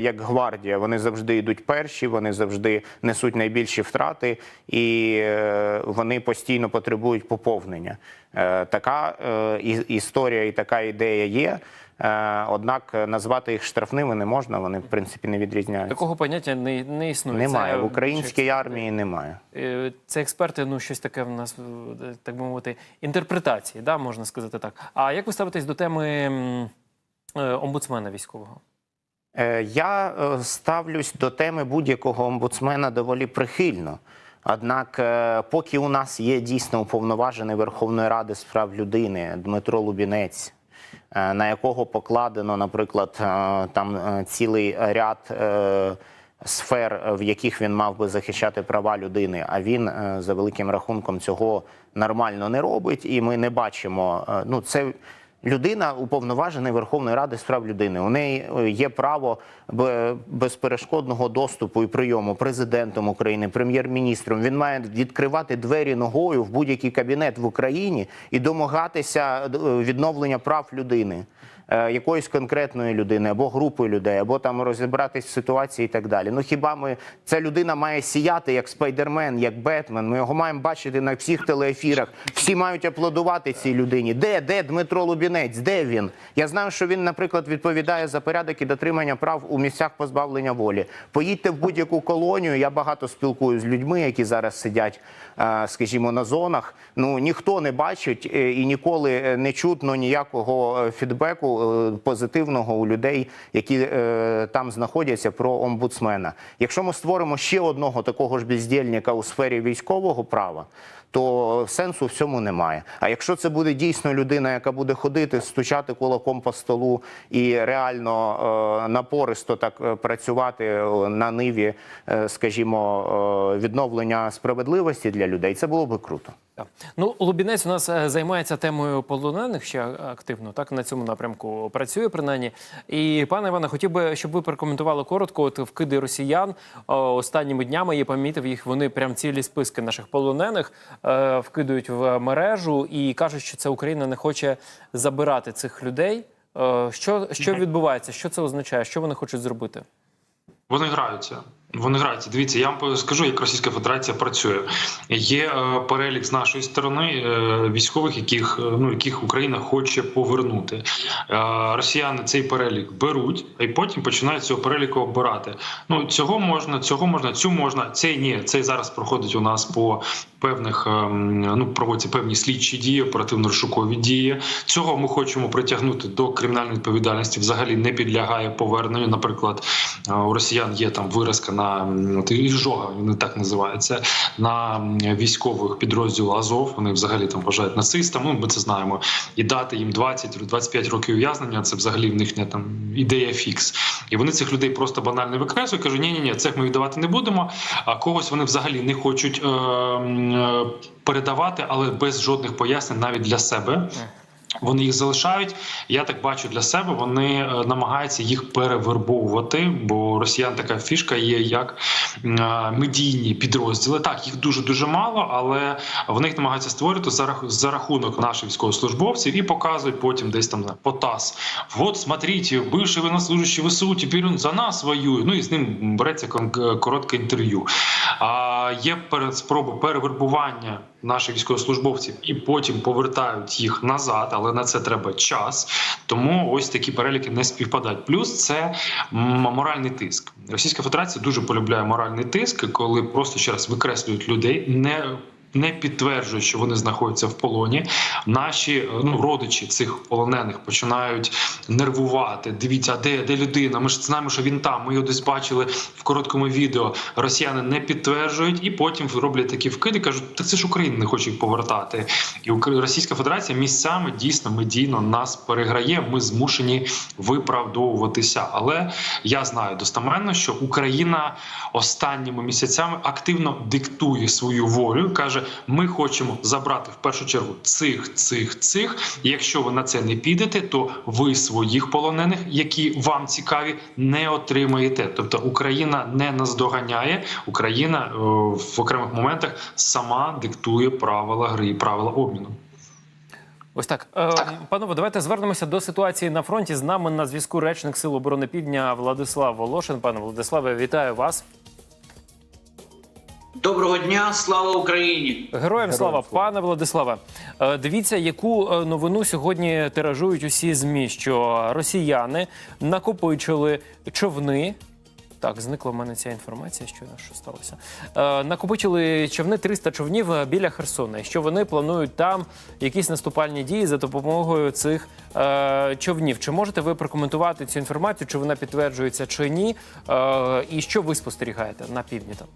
як гвардія. Вони завжди йдуть перші, вони завжди несуть найбільші втрати, і е, вони постійно потребують поповнення. Е, Така е, історія і така ідея є. Однак назвати їх штрафними не можна. Вони в принципі не відрізняються. Такого поняття не, не існує. Немає Це, в українській чи- армії. Немає. Це експерти, ну щось таке в нас, так би мовити, інтерпретації, да, можна сказати так. А як ви ставитесь до теми омбудсмена військового? Е, Я е, ставлюсь до теми будь-якого омбудсмена доволі прихильно. Однак, е, поки у нас є дійсно уповноважений Верховної Ради з прав людини Дмитро Лубінець, на якого покладено, наприклад, там цілий ряд сфер, в яких він мав би захищати права людини, а він за великим рахунком цього нормально не робить, і ми не бачимо. Ну, це Людина уповноважений Верховної Ради з прав людини. У неї е, є право безперешкодного доступу і прийому президентом України, прем'єр-міністром. Він має відкривати двері ногою в будь-який кабінет в Україні і домагатися е, відновлення прав людини. Е, Якоїсь конкретної людини або групи людей, або там розібратись в ситуації і так далі. Ну хіба ми ця людина має сіяти як спайдермен, як Бетмен? Ми його маємо бачити на всіх телеефірах. Всі мають аплодувати цій людині. Де де Дмитро Лубінець? Де він? Я знаю, що він, наприклад, відповідає за порядок і дотримання прав у місцях позбавлення волі. Поїдьте в будь-яку колонію. Я багато спілкуюся з людьми, які зараз сидять, скажімо, на зонах. Ну ніхто не бачить е, і ніколи е, не чутно ніякого е, фідбеку е, позитивного у людей, які е, там знаходяться про омбудсмена. Якщо ми створимо ще одного такого ж бездільника у сфері військового права. То сенсу в цьому немає. А якщо це буде дійсно людина, яка буде ходити, стучати кулаком по столу і реально е, напористо так е, працювати е, на ниві, е, скажімо, е, відновлення справедливості для це було би круто. Так. Ну, Лубінець у нас е, займається темою полонених ще активно, так на цьому напрямку працює принаймні. І пане Іване, хотів би, щоб ви прокоментували коротко. От вкиди росіян о, останніми днями я помітив їх. Вони прям цілі списки наших полонених е, вкидують в мережу і кажуть, що це Україна не хоче забирати цих людей. Е, що, що відбувається? Що це означає? Що вони хочуть зробити? Вони граються. Вони граються. Дивіться, я вам скажу, як Російська Федерація працює. Є е, перелік з нашої сторони е, військових, яких е, ну яких Україна хоче повернути. Росіяни цей перелік беруть, й потім починають цього переліку обирати. Ну цього можна, цього можна, цю можна. Цей ні, цей зараз проходить у нас по певних ем, ну проводяться певні слідчі дії, оперативно-розшукові дії. Цього ми хочемо притягнути до кримінальної відповідальності. Взагалі не підлягає поверненню. Наприклад, е, у росіян є там виразка на от, вони так називаються, на військових підрозділу Азов. Вони взагалі там вважають нацистами. Ну, ми це знаємо. І дати їм 20-25 років ув'язнення. Це взагалі в них не там ідея фікс. І вони цих людей просто банально викреслюють. кажуть, ні, ні, ні, цих ми віддавати не будемо. А когось вони взагалі не хочуть. Е, е, Передавати, але без жодних пояснень навіть для себе. Вони їх залишають. Я так бачу для себе. Вони е, намагаються їх перевербовувати, бо росіян така фішка є, як е, медійні підрозділи. Так, їх дуже дуже мало, але вони їх намагаються створити за рахунок наших військовослужбовців і показують потім десь там по ТАСС. Вот, смотрите, бивший военнослужащий ВСУ, тепер він за нас воює. Ну і з ним береться коротке інтерв'ю. А є спроби перевербування наших військовослужбовців і потім повертають їх назад, але на це треба час. Тому ось такі переліки не співпадають. Плюс це моральний тиск. Російська Федерація дуже полюбляє моральний тиск, коли просто ще раз викреслюють людей, не не підтверджують, що вони знаходяться в полоні. Наші е, ну родичі цих полонених починають нервувати. Дивіться, де, де людина? Ми ж знаємо, що він там. Ми його десь бачили в короткому відео. Росіяни не підтверджують і потім роблять такі вкиди. кажуть, та це ж Україна не хоче їх повертати. І Російська Федерація місцями дійсно медійно нас переграє. Ми змушені виправдовуватися. Але я знаю достаменно, що Україна останніми місяцями активно диктує свою волю. каже: ми хочемо забрати в першу чергу цих, цих, цих. Якщо ви на це не підете, то ви своїх полонених, які вам цікаві, не отримаєте. Тобто Україна не наздоганяє, Україна е, в окремих моментах сама диктує правила гри і правила обміну. Ось так. Е, Панове, давайте звернемося до ситуації на фронті. З нами на зв'язку речник Сил оборони Півдня Владислав Волошин. Пане Владиславе, вітаю вас. Доброго дня, слава Україні! Героям слава, пане Владиславе. е, Дивіться, яку е, новину сьогодні тиражують усі змі, що росіяни накопичили човни. Так, зникла в мене ця інформація. Що, що сталося? Е, накопичили човни 300 човнів е, біля Херсона. І що вони планують там якісь наступальні дії за допомогою цих е, човнів. Чи можете ви прокоментувати цю інформацію? Чи вона підтверджується, чи ні? Е, і що ви спостерігаєте на півдні там?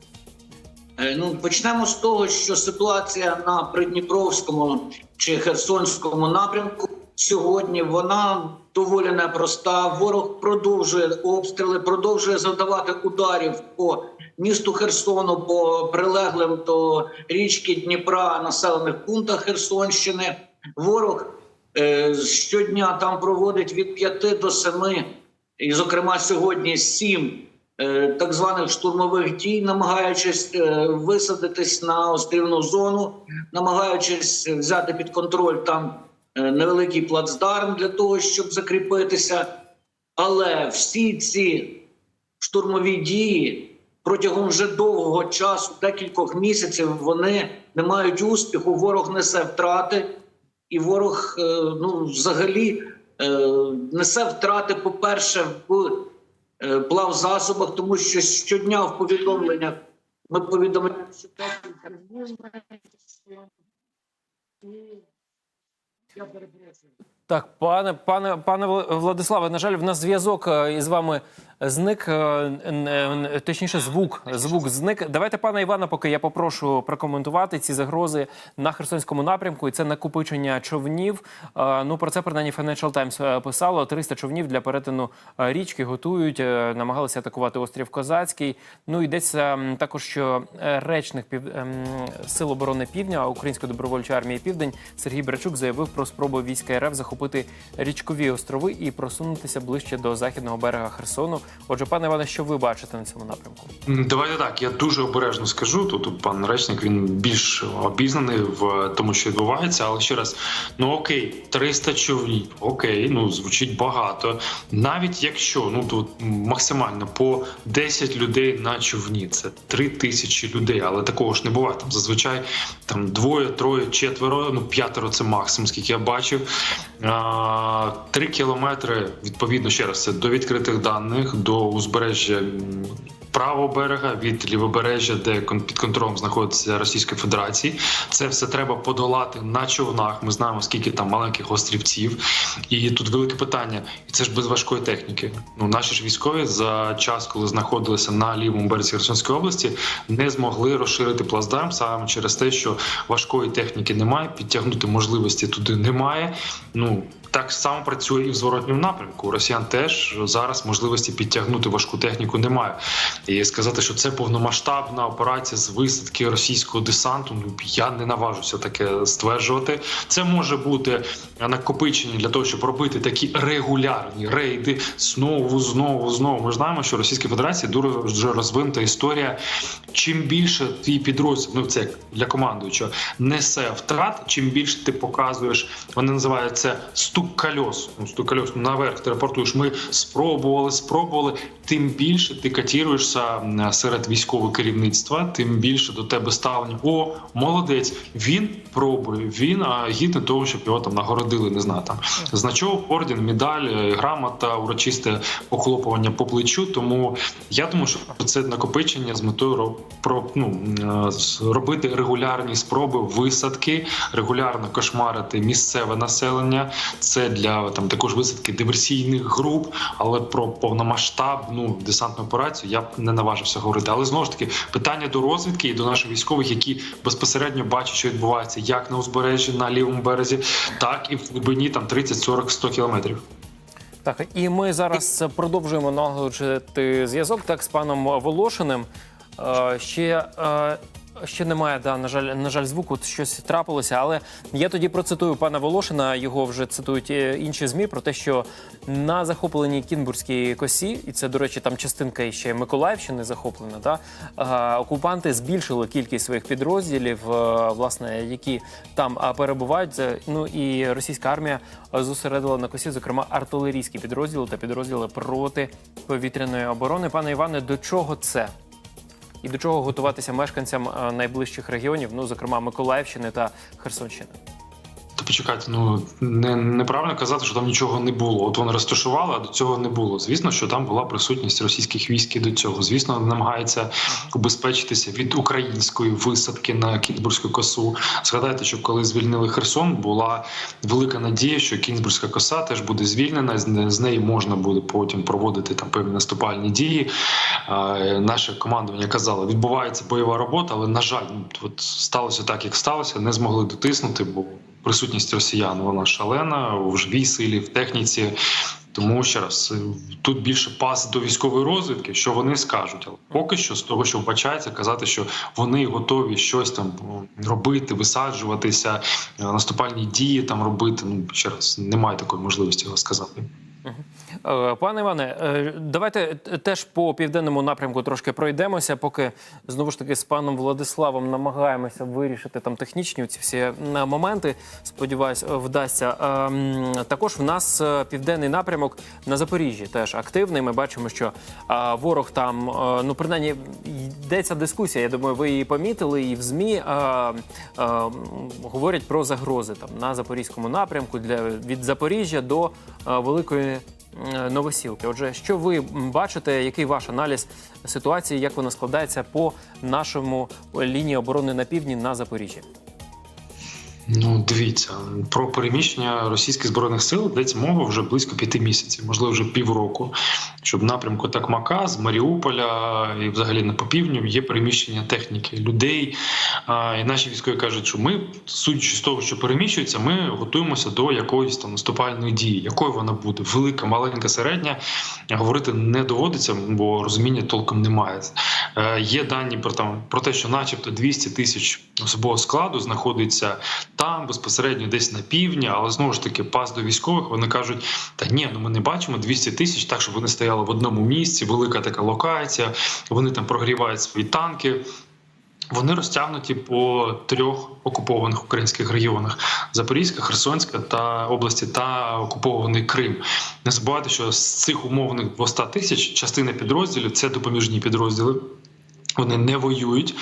Е, Ну почнемо з того, що ситуація на Придніпровському чи Херсонському напрямку сьогодні вона доволі непроста. Ворог продовжує обстріли, продовжує завдавати ударів по місту Херсону, по прилеглим до річки Дніпра населених пунктах Херсонщини. Ворог е, щодня там проводить від 5 до 7, і, зокрема, сьогодні 7 е, так званих штурмових дій, намагаючись е, висадитись на острівну зону, намагаючись взяти під контроль там е, невеликий плацдарм для того, щоб закріпитися. Але всі ці штурмові дії протягом вже довгого часу, декількох місяців, вони не мають успіху. Ворог несе втрати, і ворог е, ну, взагалі е, несе втрати, по-перше, в е, плавзасобах, тому що щодня в повідомленнях ми повідомляємо, що я перепрошую. Так, пане, пане, пане Вла- Владиславе, на жаль, в нас зв'язок е, із вами зник, е, н- точніше, звук. Звук зник. Давайте, пане Івана, поки я попрошу прокоментувати ці загрози на Херсонському напрямку. І це накопичення човнів. Е, Ну про це принаймні Financial Times е, писало. 300 човнів для перетину е, річки готують, е, намагалися атакувати острів Козацький. Ну йдеться також, що е, речник пів... ем, Сил оборони Півдня Української добровольчої армії Південь Сергій Брачук заявив про спробу війська РФ захопити річкові острови і просунутися ближче до західного берега Херсону. Отже, пане Іване, що ви бачите на цьому напрямку? Давайте так. Я дуже обережно скажу. Тут пан речник він більш обізнаний в тому, що відбувається. Але ще раз, ну окей, 300 човнів, окей, ну звучить багато. Навіть якщо ну тут максимально по 10 людей на човні, це 3 тисячі людей, але такого ж не буває. Там зазвичай там двоє, троє, четверо, ну п'ятеро це максимум, скільки я бачив. Три кілометри відповідно ще раз це до відкритих даних, до узбережжя правого берега від лівобережжя, де під контролем знаходиться Російська Федерація. Це все треба подолати на човнах. Ми знаємо, скільки там маленьких острівців. І тут велике питання, і це ж без важкої техніки. Ну наші ж військові за час, коли знаходилися на лівому березі Херсонської області, не змогли розширити плацдарм саме через те, що важкої техніки немає, підтягнути можливості туди немає. Ну так само працює і в зворотньому напрямку. Росіян теж зараз можливості підтягнути важку техніку немає. І сказати, що це повномасштабна операція з висадки російського десанту. Ну я не наважуся таке стверджувати. Це може бути накопичення для того, щоб робити такі регулярні рейди знову, знову, знову. Ми знаємо, що Російська Федерація дуже розвинута історія. Чим більше твій підрозділ, ну це для командуючого, несе втрат, чим більше ти показуєш, вони називають це кольос. колес, стук кольос ну, наверх ти рапортуєш. Ми спробували, спробували. Тим більше ти катіруєшся серед військового керівництва, тим більше до тебе ставлення. О, молодець! Він пробує, він а, гідний того, щоб його там нагородили. Не знаю, там значок, орден, медаль, е, грамота, урочисте похлопування по плечу. Тому я думаю, що це накопичення з метою ро- про ну е, робити регулярні спроби висадки, регулярно кошмарити місцеве населення. Це для там також висадки диверсійних груп, але про повномасштабну десантну операцію я б не наважився говорити. Але знову ж таки питання до розвідки і до наших військових, які безпосередньо бачать, що відбувається як на узбережжі, на лівому березі, так і в глибині там 30, 40, 100 кілометрів. Так, і ми зараз продовжуємо налагоджувати зв'язок так з паном Волошиним. Е, Ще е, Ще немає, да, на жаль, на жаль, звуку щось трапилося. Але я тоді процитую пана Волошина. Його вже цитують е, інші змі про те, що на захопленій Кінбурзькій косі, і це, до речі, там частинка ще Миколаївщини захоплена. Да, е, окупанти збільшили кількість своїх підрозділів, е, власне, які там перебувають. Ну і російська армія зосередила на косі, зокрема, артилерійські підрозділи та підрозділи протиповітряної оборони. Пане Іване, до чого це? І до чого готуватися мешканцям е, найближчих регіонів, ну зокрема Миколаївщини та Херсонщини? Почекайте, ну не неправильно казати, що там нічого не було. От вони розташували, а до цього не було. Звісно, що там була присутність російських військ і до цього. Звісно, намагається убезпечитися від української висадки на Кінзбурзьку косу. Згадайте, що коли звільнили Херсон, була велика надія, що Кінзбурзька коса теж буде звільнена. з не- з неї можна буде потім проводити там певні наступальні дії. Наше командування казало, відбувається бойова робота, але на жаль, от сталося так, як сталося, не змогли дотиснути, бо присутність росіян вона шалена в живій силі, в техніці. Тому ще раз е, тут більше пас до військової розвідки, що вони скажуть. Але поки що з того, що вбачається, казати, що вони готові щось там ну, робити, висаджуватися, е, наступальні дії там робити. Ну ще раз немає такої можливості його сказати. Е, Пане Іване, е, давайте теж по південному напрямку трошки пройдемося, поки знову ж таки з паном Владиславом намагаємося вирішити там технічні ці всі е, моменти. Сподіваюсь, вдасться. Також в нас південний напрямок на Запоріжжі теж активний. Ми бачимо, що ворог там, ну принаймні, йдеться дискусія. Я думаю, ви її помітили, і в змі говорять про загрози там на запорізькому напрямку для від Запоріжжя до великої новосілки. Отже, що ви бачите, який ваш аналіз ситуації, як вона складається по нашому лінії оборони на півдні на Запоріжжі? Ну, дивіться, про переміщення російських збройних сил йдеться мова вже близько п'яти місяців, можливо, вже півроку. Щоб в напрямку Такмака з Маріуполя і взагалі на по півдню є переміщення техніки, людей. І наші військові кажуть, що ми, судячи з того, що переміщується, ми готуємося до якоїсь там наступальної дії. Якою вона буде? Велика, маленька, середня. Говорити не доводиться, бо розуміння толком немає. Е, є дані про там про те, що, начебто, 200 тисяч особового складу знаходиться там безпосередньо десь на півдні, але знову ж таки пас до військових вони кажуть: та ні, ну ми не бачимо 200 тисяч, так щоб вони стояли в одному місці, велика така локація. Вони там прогрівають свої танки. Вони розтягнуті по трьох окупованих українських регіонах: Запорізька, Херсонська та області та окупований Крим. Не забувайте, що з цих умовних 200 тисяч частина підрозділів це допоміжні підрозділи. Вони не воюють,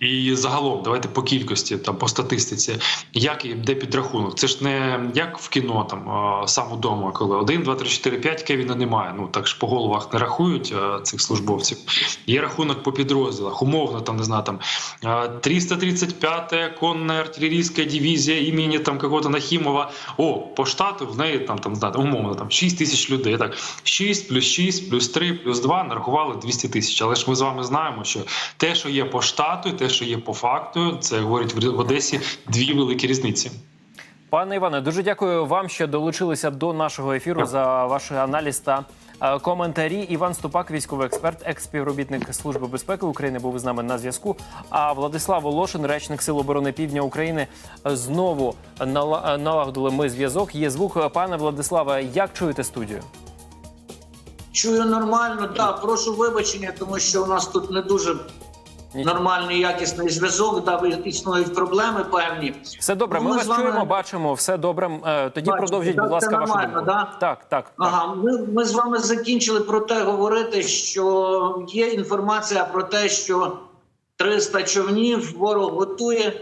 і загалом давайте по кількості там по статистиці, як і де підрахунок. Це ж не як в кіно, там сам удома, коли 1, 2, 3, 4, 5 Кевіна немає. Ну так ж по головах не рахують цих службовців. Є рахунок по підрозділах. Умовно там не знаю, там а, 335-я конна артилерійська дивізія імені там какого-то Нахімова. О, по штату в неї там там знаю, умовно там 6 тисяч людей. Так 6 плюс 6 плюс 3 плюс 2 нарахували 200 тисяч. Але ж ми з вами знаємо, що те, що є по штату, те, що є по факту, це говорить в Одесі дві великі різниці. Пане Іване, дуже дякую вам, що долучилися до нашого ефіру за ваш аналіз та е, коментарі. Іван Ступак, військовий експерт, екс-співробітник Служби безпеки України, був з нами на зв'язку. А Владислав Волошин, речник Сил оборони Півдня України, знову нала- налагодили ми зв'язок. Є звук. Пане Владиславе, як чуєте студію? Чую нормально, да, прошу вибачення, тому що у нас тут не дуже нормальний якісний зв'язок, да, існують проблеми певні. Все добре. Ну, Ми ми вас вами- чуємо, бачимо. Все добре. Е, Тоді Бачите, продовжіть, так, будь ласка, це вашу думку. да? Так, так, так. Ага, ми, ми з вами закінчили про те говорити, що є інформація про те, що 300 човнів ворог готує.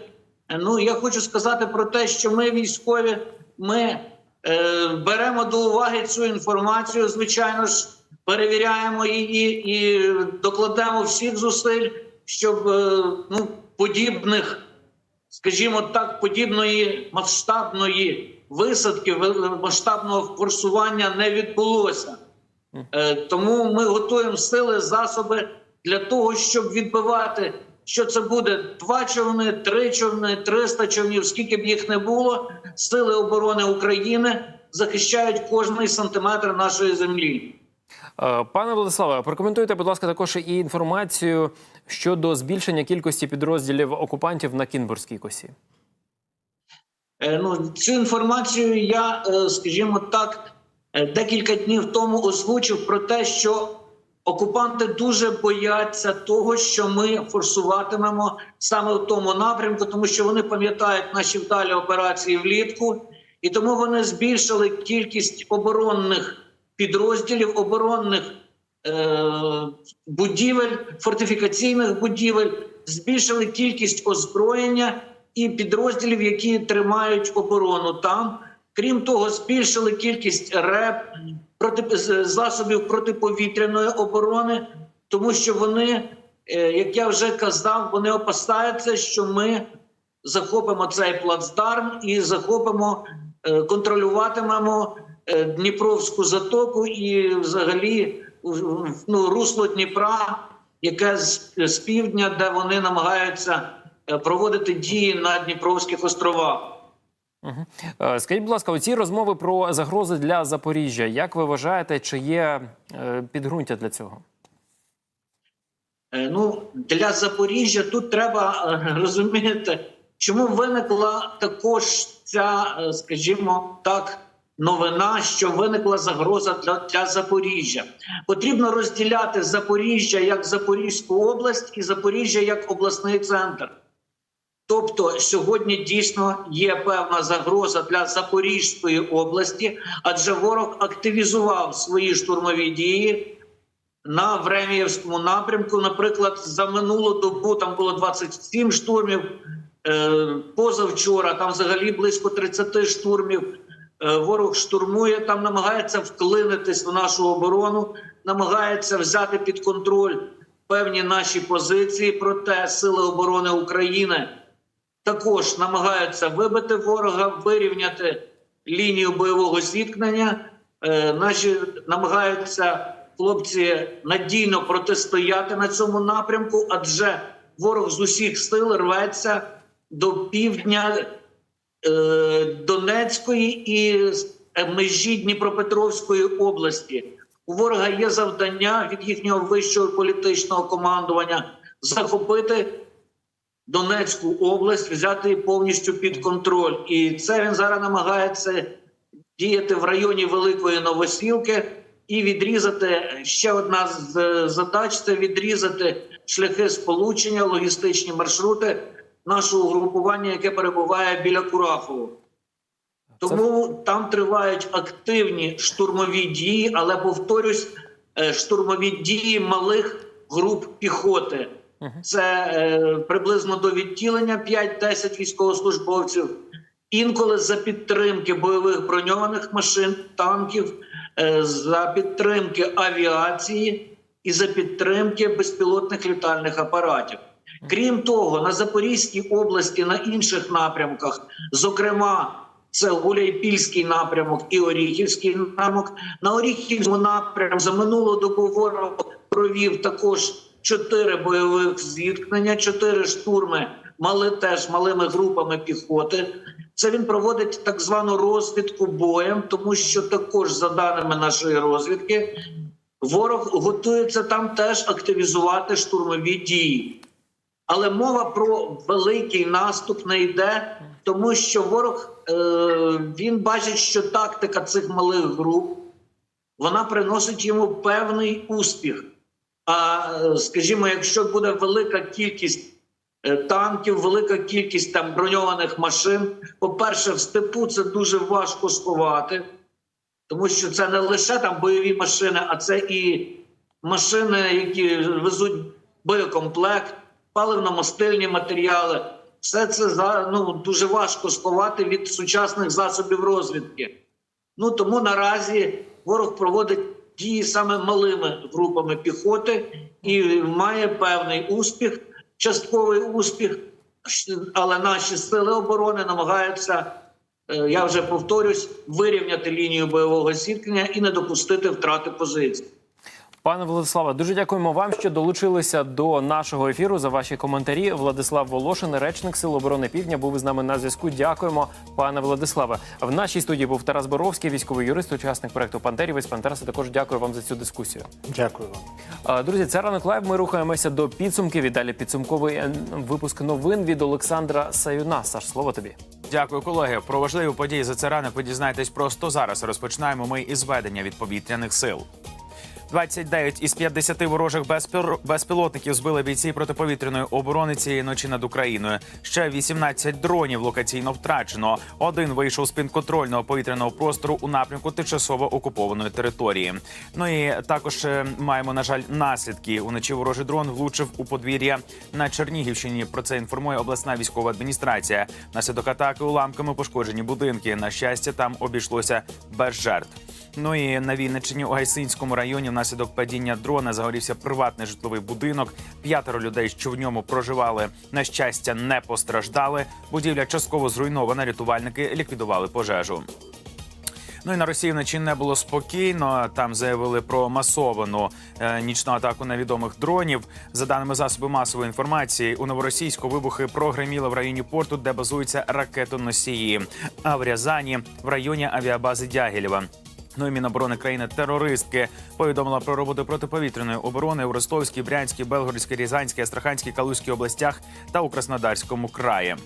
Ну я хочу сказати про те, що ми військові, ми е, беремо до уваги цю інформацію. Звичайно ж, перевіряємо її і докладемо всіх зусиль, щоб е, ну, подібних скажімо так, подібної масштабної висадки, масштабного форсування не відбулося. Е, Тому ми готуємо сили, засоби для того, щоб відбивати, що це буде два човни, три човни, 300 човнів, скільки б їх не було. Сили оборони України захищають кожний сантиметр нашої землі. Е, Пане Владиславе, прокоментуйте, будь ласка, також і інформацію щодо збільшення кількості підрозділів окупантів на Кінбурзькій косі. Е, Ну, цю інформацію я, е, скажімо так, декілька днів тому озвучив про те, що окупанти дуже бояться того, що ми форсуватимемо саме в тому напрямку, тому що вони пам'ятають наші вдалі операції влітку, і тому вони збільшили кількість оборонних підрозділів, оборонних е, будівель, фортифікаційних будівель, збільшили кількість озброєння і підрозділів, які тримають оборону там. Крім того, збільшили кількість РЕП проти засобів протиповітряної оборони, тому що вони, е, як я вже казав, вони опасаються, що ми захопимо цей плацдарм і захопимо, е, контролюватимемо Дніпровську затоку і взагалі ну, русло Дніпра, яке з, з півдня, де вони намагаються е, проводити дії на Дніпровських островах. Е, Скажіть, будь ласка, оці розмови про загрози для Запоріжжя. Як ви вважаєте, чи є е, підґрунтя для цього? Е, Ну, для Запоріжжя тут треба е, розуміти, чому виникла також ця, е, скажімо так, новина, що виникла загроза для, для Запоріжжя. Потрібно розділяти Запоріжжя як Запорізьку область і Запоріжжя як обласний центр. Тобто сьогодні дійсно є певна загроза для Запорізької області, адже ворог активізував свої штурмові дії на Времіївському напрямку. Наприклад, за минулу добу там було 27 штурмів. Е, позавчора там взагалі близько 30 штурмів. Е, ворог штурмує, там намагається вклинитись в нашу оборону, намагається взяти під контроль певні наші позиції. Проте сили оборони України також намагаються вибити ворога, вирівняти лінію бойового зіткнення. Е, наші намагаються хлопці надійно протистояти на цьому напрямку, адже ворог з усіх сил рветься до півдня Донецької і е, межі Дніпропетровської області. У ворога є завдання від їхнього вищого політичного командування захопити Донецьку область, взяти її повністю під контроль. І це він зараз намагається діяти в районі Великої Новосілки і відрізати ще одна з е, задач це відрізати шляхи сполучення, логістичні маршрути нашого угрупування, яке перебуває біля Курахову. Тому там тривають активні штурмові дії, але повторюсь, е, штурмові дії малих груп піхоти. Це е, приблизно до відділення 5-10 військовослужбовців. Інколи за підтримки бойових броньованих машин, танків, е, за підтримки авіації і за підтримки безпілотних літальних апаратів. Крім того, на Запорізькій області, на інших напрямках, зокрема, це Гуляйпільський напрямок і Оріхівський напрямок. На Оріхівському напрямку за минулу добу ворог провів також чотири бойових зіткнення, чотири штурми, мали теж малими групами піхоти. Це він проводить так звану розвідку боєм, тому що також, за даними нашої розвідки, ворог готується там теж активізувати штурмові дії. Але мова про великий наступ не йде, тому що ворог е, він бачить, що тактика цих малих груп вона приносить йому певний успіх. А е, скажімо, якщо буде велика кількість е, танків, велика кількість там броньованих машин, по-перше, в степу це дуже важко сховати, тому що це не лише там бойові машини, а це і машини, які везуть боєкомплект, паливно-мастильні матеріали. Все це ну дуже важко сховати від сучасних засобів розвідки. Ну тому наразі ворог проводить дії саме малими групами піхоти і має певний успіх, частковий успіх. Але наші сили оборони намагаються, е, я вже повторюсь, вирівняти лінію бойового зіткнення і не допустити втрати позицій. Пане Владиславе, дуже дякуємо вам, що долучилися до нашого ефіру за ваші коментарі. Владислав Волошин, речник Сил оборони Півдня, був із нами на зв'язку. Дякуємо, пане Владиславе. В нашій студії був Тарас Боровський, військовий юрист, учасник проекту Пантерівець. Пан Тарасе, також дякую вам за цю дискусію. Дякую вам. Друзі, це ранок лайв. Ми рухаємося до підсумків. І далі підсумковий е, випуск новин від Олександра Саюна. Саш, слово тобі. Дякую, колеги. Про важливі події за це ранок ви дізнаєтесь просто зараз. Розпочинаємо ми із ведення від повітряних сил. 29 із 50 ворожих безпіл- безпілотників збили бійці протиповітряної оборони цієї ночі над Україною. Ще 18 дронів локаційно втрачено. Один вийшов з підконтрольного повітряного простору у напрямку тимчасово окупованої території. Ну і також е, маємо на жаль наслідки. Уночі ворожий дрон влучив у подвір'я на Чернігівщині. Про це інформує обласна військова адміністрація. Наслідок атаки уламками пошкоджені будинки. На щастя, там обійшлося без жертв. Ну і на Вінниччині у Гайсинському районі внаслідок падіння дрона загорівся приватний житловий будинок. П'ятеро людей, що в ньому проживали, на щастя, не постраждали. Будівля частково зруйнована. Рятувальники ліквідували пожежу. Ну і на Росії вночі не було спокійно. Там заявили про масовану е, нічну атаку невідомих дронів. За даними засобів масової інформації, у новоросійську вибухи прогреміли в районі порту, де базуються ракетоносії. А в Рязані в районі авіабази Дягілєва. Ну і Міноборони країни терористки повідомила про роботу протиповітряної оборони у Ростовській, Брянській, Белгородській, Рязанській, Астраханській, Калузькій областях та у Краснодарському краї.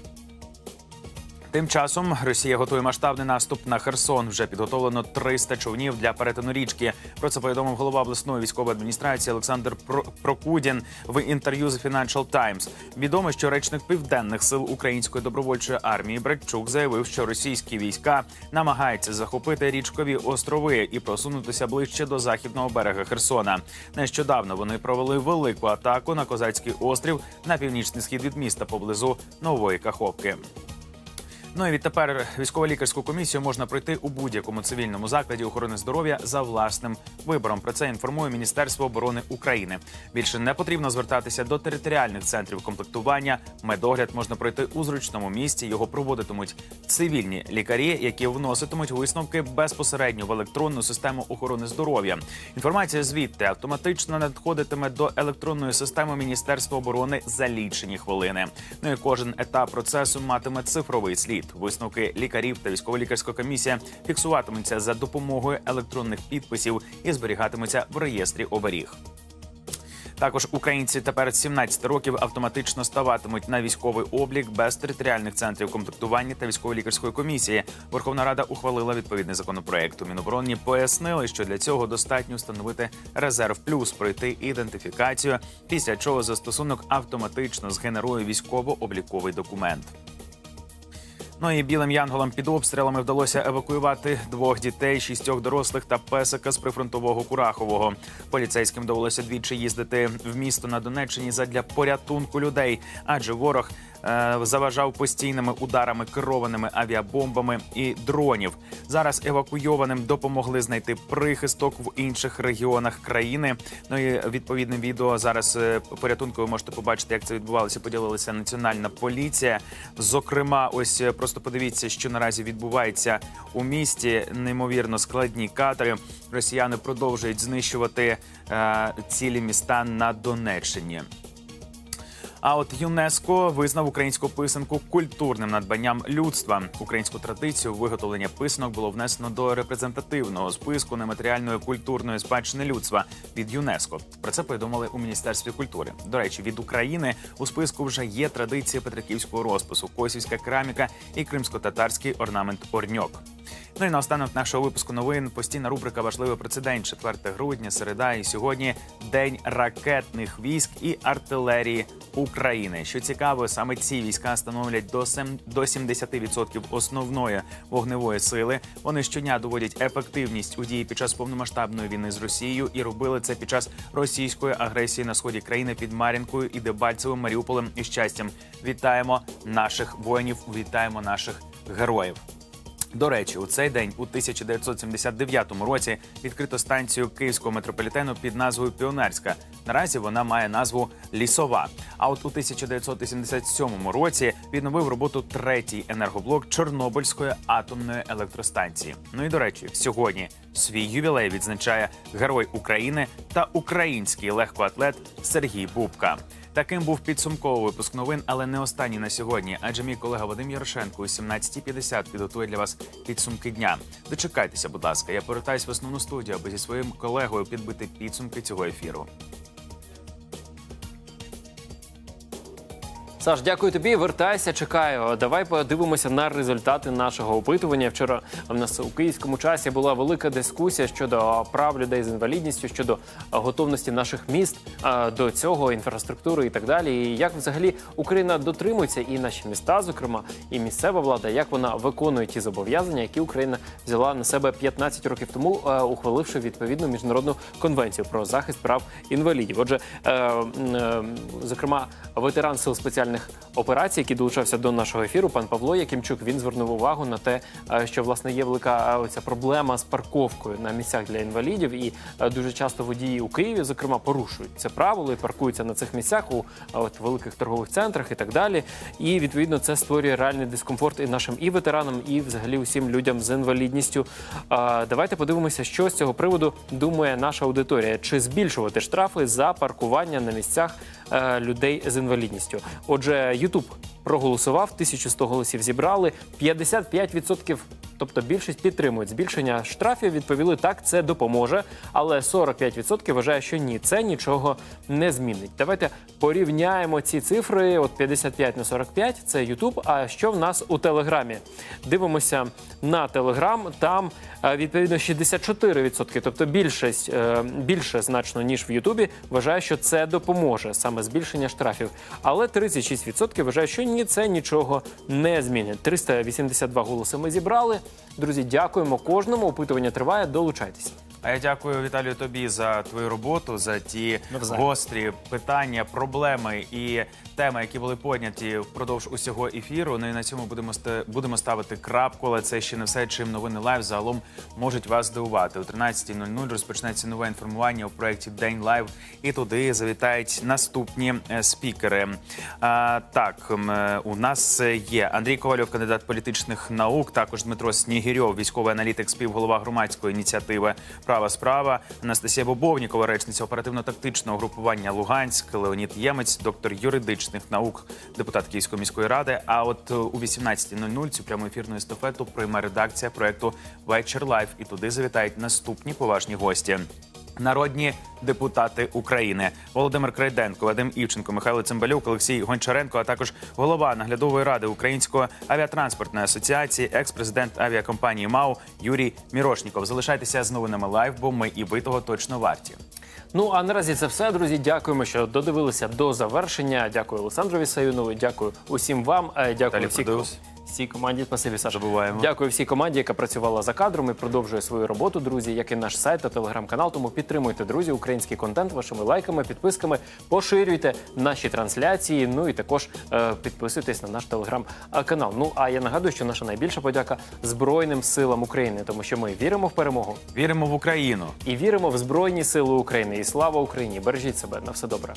Тим часом Росія готує масштабний наступ на Херсон. Вже підготовлено 300 човнів для перетину річки. Про це повідомив голова обласної військової адміністрації Олександр Про- Прокудін в інтерв'ю з Financial Times. Відомо, що речник південних сил української добровольчої армії Братчук заявив, що російські війська намагаються захопити річкові острови і просунутися ближче до західного берега Херсона. Нещодавно вони провели велику атаку на козацький острів на північний схід від міста поблизу Нової Каховки. Ну і відтепер військово-лікарську комісію можна пройти у будь-якому цивільному закладі охорони здоров'я за власним вибором. Про це інформує Міністерство оборони України. Більше не потрібно звертатися до територіальних центрів комплектування. Медогляд можна пройти у зручному місці. Його проводитимуть цивільні лікарі, які вноситимуть висновки безпосередньо в електронну систему охорони здоров'я. Інформація звідти автоматично надходитиме до електронної системи Міністерства оборони за лічені хвилини. Ну і кожен етап процесу матиме цифровий слід. Висновки лікарів та військово-лікарська комісія фіксуватимуться за допомогою електронних підписів і зберігатимуться в реєстрі оберіг. Також українці тепер з 17 років автоматично ставатимуть на військовий облік без територіальних центрів комплектування та військово-лікарської комісії. Верховна Рада ухвалила відповідний законопроект. У Мінобороні пояснили, що для цього достатньо встановити резерв плюс, пройти ідентифікацію, після чого застосунок автоматично згенерує військово-обліковий документ. Ну і білим янголам під обстрілами вдалося евакуювати двох дітей, шістьох дорослих та песика з прифронтового Курахового. Поліцейським довелося двічі їздити в місто на Донеччині задля порятунку людей, адже ворог заважав постійними ударами керованими авіабомбами і дронів. Зараз евакуйованим допомогли знайти прихисток в інших регіонах країни. Ну і відповідне відео зараз е, порятунку ви можете побачити, як це відбувалося. Поділилася національна поліція. Зокрема, ось е, просто подивіться, що наразі відбувається у місті. Неймовірно складні кадри. Росіяни продовжують знищувати е, цілі міста на Донеччині. А от ЮНЕСКО визнав українську писанку культурним надбанням людства. Українську традицію виготовлення писанок було внесено до репрезентативного списку нематеріальної культурної спадщини людства від ЮНЕСКО. Про це повідомили у міністерстві культури. До речі, від України у списку вже є традиції петриківського розпису, косівська кераміка і кримсько-татарський орнамент орньок. Ну і наостанок нашого випуску новин постійна рубрика Важливий прецедент 4 грудня, середа. І сьогодні день ракетних військ і артилерії України. Що цікаво, саме ці війська становлять до сем- до 70% основної вогневої сили. Вони щодня доводять ефективність у дії під час повномасштабної війни з Росією і робили це під час російської агресії на сході країни під Мар'їнкою і Дебальцевим, Маріуполем і щастям. Вітаємо наших воїнів, вітаємо наших героїв. До речі, у цей день у 1979 році відкрито станцію київського метрополітену під назвою Піонерська. Наразі вона має назву Лісова. А от у 1987 році відновив роботу третій енергоблок Чорнобильської атомної електростанції. Ну і до речі, сьогодні свій ювілей відзначає герой України та український легкоатлет Сергій Бубка. Таким був підсумковий випуск новин, але не останній на сьогодні. Адже мій колега Вадим Ярошенко у 17.50 підготує для вас підсумки дня. Дочекайтеся, будь ласка. Я повертаюсь в основну студію, аби зі своїм колегою підбити підсумки цього ефіру. Саш, дякую тобі. Вертайся, чекаю. Давай подивимося на результати нашого опитування. Вчора в нас у київському часі була велика дискусія щодо прав людей з інвалідністю, щодо готовності наших міст до цього, інфраструктури і так далі. І як взагалі Україна дотримується, і наші міста, зокрема, і місцева влада, як вона виконує ті зобов'язання, які Україна взяла на себе 15 років тому, е, ухваливши відповідну міжнародну конвенцію про захист прав інвалідів. Отже, е, е, зокрема, ветеран сил спеціальних операцій, який долучався до нашого ефіру, пан Павло Якимчук, він звернув увагу на те, е, що власне є велика е, оця проблема з парковкою на місцях для інвалідів, і е, дуже часто водії у Києві, зокрема, порушують це правило і паркуються на цих місцях у от великих торгових центрах і так далі. І відповідно це створює реальний дискомфорт і нашим і ветеранам, і взагалі усім людям з інвалідністю. Давайте подивимося, що з цього приводу думає наша аудиторія: чи збільшувати штрафи за паркування на місцях людей з інвалідністю? Отже, Ютуб проголосував, 1100 голосів зібрали, 55%, тобто більшість підтримують збільшення штрафів. Відповіли так, це допоможе, але 45% вважає, що ні, це нічого не змінить. Давайте порівняємо ці цифри. От 55 на 45 – це Ютуб. А що в нас у Телеграмі? Дивимося на Телеграм. Там е, відповідно 64%, тобто більшість е, більше значно ніж в Ютубі, вважає, що це допоможе саме збільшення штрафів. Але 36% вважає, що це нічого не змінить. 382 голоси ми зібрали. Друзі, дякуємо кожному. Опитування триває. Долучайтеся. А я дякую Віталію тобі за твою роботу, за ті Навзаєм. гострі питання, проблеми і теми, які були підняті впродовж усього ефіру. Ну і на цьому будемо будемо ставити крапку. Але це ще не все, чим новини лайв загалом можуть вас здивувати. О 13.00 розпочнеться нове інформування у проєкті День Лайв, і туди завітають наступні е, спікери. А, так, е, у нас є Андрій Ковальов, кандидат політичних наук, також Дмитро Снігірьов, військовий аналітик, співголова громадської ініціативи Права справа, Анастасія Бобовнікова, речниця оперативно-тактичного групування Луганськ, Леонід Ємець, доктор юридичних наук, депутат Київської міської ради. А от е, у 18.00 цю пряму ефірну естафету прийме редакція проекту Вечір Лайф. і туди завітають наступні поважні гості. Народні депутати України Володимир Крайденко, Вадим Івченко, Михайло Цимбалюк, Олексій Гончаренко, а також голова наглядової ради Української авіатранспортної асоціації, екс-президент авіакомпанії МАУ Юрій Мірошніков. Залишайтеся з новинами лайв, бо ми і ви того точно варті. Ну а наразі це все, друзі. Дякуємо, що додивилися до завершення. Дякую Олександрові Саюнову. Дякую усім вам. Е, Дякую продовж. Всій команді. Спасибі, Саша. Забуваємо. Дякую всій команді, яка працювала за кадром і продовжує свою роботу, друзі, як і наш сайт та телеграм-канал. Тому підтримуйте, друзі, український контент вашими лайками, підписками, поширюйте наші трансляції. Ну і також е, підписуйтесь на наш телеграм-канал. Ну а я нагадую, що наша найбільша подяка Збройним силам України, тому що ми віримо в перемогу Віримо в Україну. і віримо в Збройні Сили України. І слава Україні! Бережіть себе на все добре.